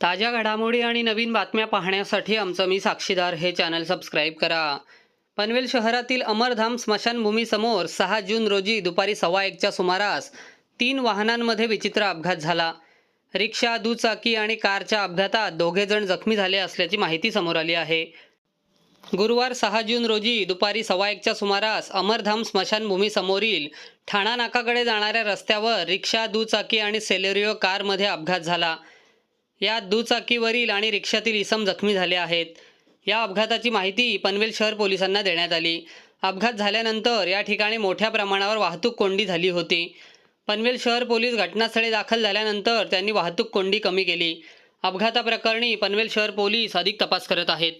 ताज्या घडामोडी आणि नवीन बातम्या पाहण्यासाठी आमचं मी साक्षीदार हे चॅनल सबस्क्राईब करा. पनवेल शहरातील अमरधाम स्मशानभूमीसमोर सहा जून रोजी दुपारी सव्वा एकच्या सुमारास तीन वाहनांमध्ये विचित्र अपघात झाला. रिक्षा दुचाकी आणि कारच्या अपघातात दोघेजण जखमी झाले असल्याची माहिती समोर आली आहे. गुरुवार सहा जून रोजी दुपारी सव्वा एकच्या सुमारास अमरधाम स्मशानभूमीसमोरील ठाणा नाकाकडे जाणाऱ्या रस्त्यावर रिक्षा दुचाकी आणि सेलेरिओ कारमध्ये अपघात झाला. यात दुचाकीवरील आणि रिक्षातील इसम जखमी झाले आहेत. या अपघाताची माहिती पनवेल शहर पोलिसांना देण्यात आली. अपघात झाल्यानंतर या ठिकाणी मोठ्या प्रमाणावर वाहतूक कोंडी झाली होती. पनवेल शहर पोलीस घटनास्थळी दाखल झाल्यानंतर त्यांनी वाहतूक कोंडी कमी केली. अपघाताप्रकरणी पनवेल शहर पोलीस अधिक तपास करत आहेत.